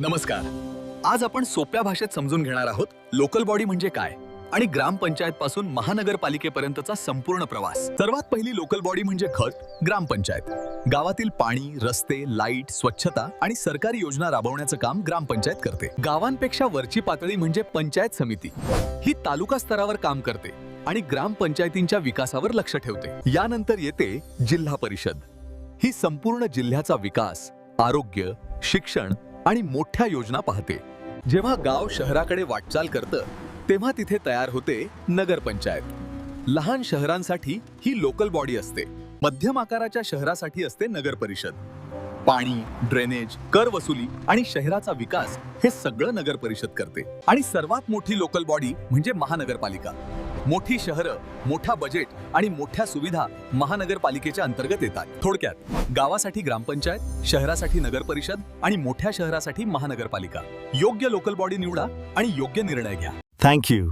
नमस्कार. आज आपण सोप्या भाषेत समजून घेणार आहोत लोकल बॉडी म्हणजे काय आणि ग्रामपंचायत पासून महानगरपालिकेपर्यंतचा संपूर्ण प्रवास. सर्वात पहिली लोकल बॉडी म्हणजे खत ग्रामपंचायत. गावातील पाणी रस्ते लाइट स्वच्छता आणि सरकारी योजना राबवण्याचं काम ग्रामपंचायत करते. गावांपेक्षा वरची पातळी म्हणजे पंचायत समिती. ही तालुका स्तरावर काम करते आणि ग्रामपंचायतींच्या विकासावर लक्ष ठेवते. यानंतर येते जिल्हा परिषद. ही संपूर्ण जिल्ह्याचा विकास आरोग्य शिक्षण आणि मोठ्या योजना पाहते. जेव्हा गाव शहराकडे वाटचाल करतं तेव्हा तिथे तयार होते नगरपंचायत. लहान शहरांसाठी ही लोकल बॉडी असते. मध्यम आकाराच्या शहरासाठी असते नगर परिषद पाणी ड्रेनेज कर वसुली आणि शहराचा विकास हे सगळं नगर परिषद करते. आणि सर्वात मोठी लोकल बॉडी म्हणजे महानगरपालिका. मोठी शहरं मोठा बजेट आणि मोठ्या सुविधा महानगरपालिकेच्या अंतर्गत येतात. थोडक्यात गावासाठी ग्रामपंचायत शहरासाठी नगर परिषद आणि मोठ्या शहरासाठी महानगरपालिका. योग्य लोकल बॉडी निवडा आणि योग्य निर्णय घ्या. थँक्यू.